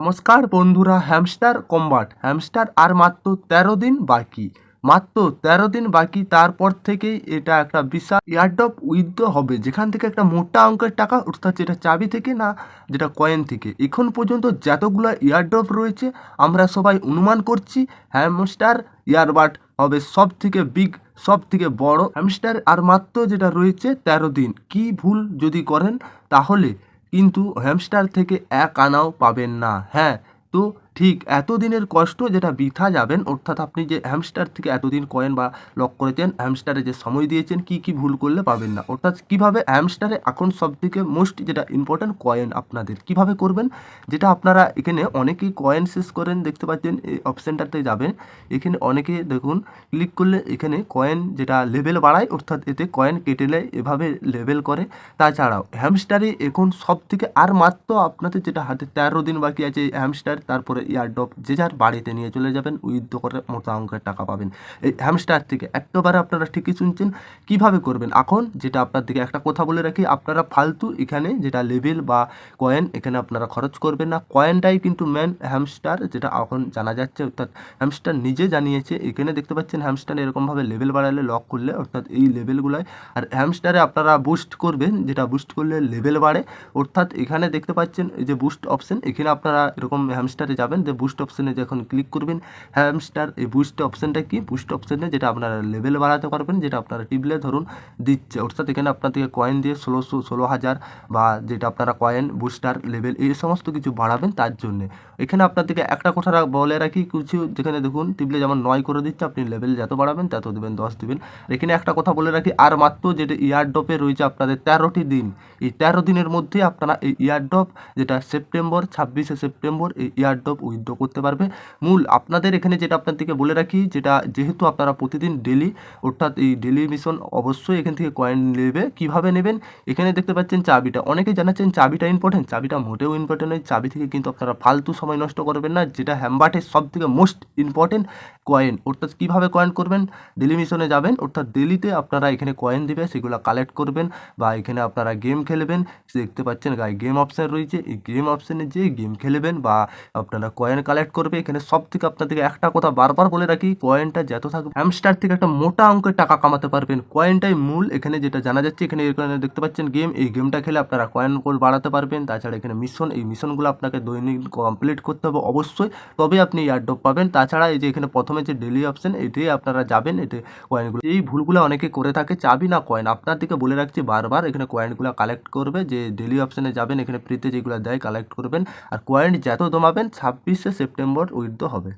নমস্কার বন্ধুরা, hamster combat. Hamster আর মাত্র তেরো দিন বাকি। মাত্র তেরো দিন বাকি, তারপর থেকেই এটা একটা বিশাল এয়ারড্রপ উইথড্র হবে, যেখান থেকে একটা মোটা অঙ্কের টাকা অর্থাৎ যেটা চাবি থেকে না, যেটা কয়েন থেকে। এখন পর্যন্ত যতগুলো এয়ারড্রপ রয়েছে, আমরা সবাই অনুমান করছি হ্যামস্টার ইয়ারবাট হবে সব থেকে বিগ সব থেকে বড়। হ্যামস্টার আর মাত্র যেটা রয়েছে তেরো দিন। কি ভুল যদি করেন, তাহলে কিন্তু হ্যামস্টার থেকে এক আনাও পাবেন না। হ্যাঁ তো ঠিক এতদিনের কষ্ট যেটা বৃথা যাবেন, অর্থাৎ আপনি যে হ্যামস্টার থেকে এতদিন কয়েন বা লক করেছেন হ্যামস্টারে যে সময় দিয়েছেন, কি কি ভুল করলে পাবেন না। অর্থাৎ কীভাবে হ্যামস্টারে এখন সব থেকে মোস্ট যেটা ইম্পর্ট্যান্ট কয়েন আপনাদের? কীভাবে করবেন? যেটা আপনারা এখানে অনেকেই কয়েন শেষ করেন, দেখতে পাচ্ছেন, এই অপশানটাতে যাবেন। এখানে অনেকে দেখুন ক্লিক করলে এখানে কয়েন যেটা লেভেল বাড়ায়, অর্থাৎ এতে কয়েন কেটে নেয়, এভাবে লেভেল করে। তাছাড়াও হ্যামস্টারে এখন সব থেকে আর মাত্র আপনাদের যেটা হাতে তেরো দিন বাকি আছে হ্যামস্টার তারপরে ইয়ারডপ যে যার বাড়িতে নিয়ে চলে যাবেন উইথ করে মোটা অঙ্কের টাকা পাবেন। এই হ্যামস্টার থেকে একেবারে আপনারা ঠিকই শুনছেন, কীভাবে করবেন? এখন যেটা আপনার দিকে একটা কথা বলে রাখি, আপনারা ফালতু এখানে যেটা লেভেল বা কয়েন এখানে আপনারা খরচ করবেন না। কয়েনটাই কিন্তু মেন হ্যামস্টার যেটা এখন জানা যাচ্ছে, অর্থাৎ হ্যামস্টার নিজে জানিয়েছে। এখানে দেখতে পাচ্ছেন হ্যামস্টার এরকমভাবে লেভেল বাড়ালে লক করলে, অর্থাৎ এই লেভেলগুলোয় আর হ্যামস্টারে আপনারা বুস্ট করবেন, যেটা বুস্ট করলে লেভেল বাড়ে। অর্থাৎ এখানে দেখতে পাচ্ছেন, এই যে বুস্ট অপশন এখানে আপনারা এরকম হ্যামস্টারে যাবেন। যে বুস্ট অপশনে যখন ক্লিক করবেন হ্যামস্টার এই বুস্ট অপশনটা কি? বুস্ট অপশনে যেটা আপনারা লেভেল বাড়াতে পারবেন, যেটা আপনারা টিপলে ধরুন দিচ্ছে। অর্থাৎ এখানে আপনার থেকে কয়েন দিয়ে ষোলোশো, ষোলো হাজার বা যেটা আপনারা কয়েন বুস্টার লেভেল এই সমস্ত কিছু বাড়াবেন তার জন্যে। এখানে আপনার থেকে একটা কথা বলে রাখি, কিছু যেখানে দেখুন, টিপলে যেমন নয় করে দিচ্ছে, আপনি লেভেল যত বাড়াবেন, তত দেবেন, দশ দিবেন। এখানে একটা কথা বলে রাখি, আর মাত্র যেটা ইয়ারডপে রয়েছে আপনাদের তেরোটি দিন, এই তেরো দিনের মধ্যে আপনারা এই ইয়ার ইয়ারডপ যেটা সেপ্টেম্বর, ছাব্বিশে সেপ্টেম্বর, এই ইয়ার ইয়ারডপ উইথড্র করতে পারবে। মূল আপনাদের এখানে যেটা আপনার থেকে বলে রাখি, যেটা যেহেতু আপনারা প্রতিদিন ডেলি অর্থাৎ এই ডেলি মিশন অবশ্যই এখান থেকে কয়েন নেবে। কীভাবে নেবেন? এখানে দেখতে পাচ্ছেন চাবিটা। অনেকে জানাচ্ছেন চাবিটা ইম্পর্টেন্ট চাবিটা মোটেও ইম্পর্টেন্ট নয়। চাবি থেকে কিন্তু আপনারা ফালতু সময় নষ্ট করবেন না, যেটা হ্যাম্বাটের সব থেকে মোস্ট ইম্পর্টেন্ট কয়েন অর্থাৎ কীভাবে কয়েন করবেন? ডেলি মিশনে যাবেন, অর্থাৎ ডেলিতে আপনারা এখানে কয়েন দিবে সেগুলো কালেক্ট করবেন, বা এখানে আপনারা গেম খেলবেন। দেখতে পাচ্ছেন গায়ে গেম অপশান রয়েছে। এই গেম অপশানে যে গেম খেলবেন, বা আপনারা কয়েন কালেক্ট করবে। এখানে সব থেকে আপনাদেরকে একটা কথা বারবার বলে রাখি কয়েনটা যত থাকবে হ্যামস্টার থেকে একটা মোটা অঙ্কের টাকা কামাতে পারবেন। কয়েনটাই মূল। এখানে যেটা জানা যাচ্ছে, এখানে এখানে দেখতে পাচ্ছেন গেম এই গেমটা খেলে আপনারা কয়েন কোড বাড়াতে পারবেন। তাছাড়া এখানে মিশন এই মিশনগুলো আপনাকে দৈনিক কমপ্লিট করতে হবে অবশ্যই। তবে আপনি ইয়ারডপ পাবেন। তাছাড়া এই যে এখানে প্রথমে যে ডেলি অপশন এতে আপনারা যাবেন, এতে কয়েনগুলো এই ভুলগুলো অনেকে করে থাকে, চাবি না কয়েন আপনার দিকে বলে রাখছি বারবার, এখানে কয়েনগুলো কালেক্ট করবে, যে ডেলি অপশনে যাবেন, এখানে ফ্রিতে যেগুলো দেয় কালেক্ট করবেন। আর কয়েন যত জমাবেন ছাব্বিশে সেপ্টেম্বর উইথড্র হবে।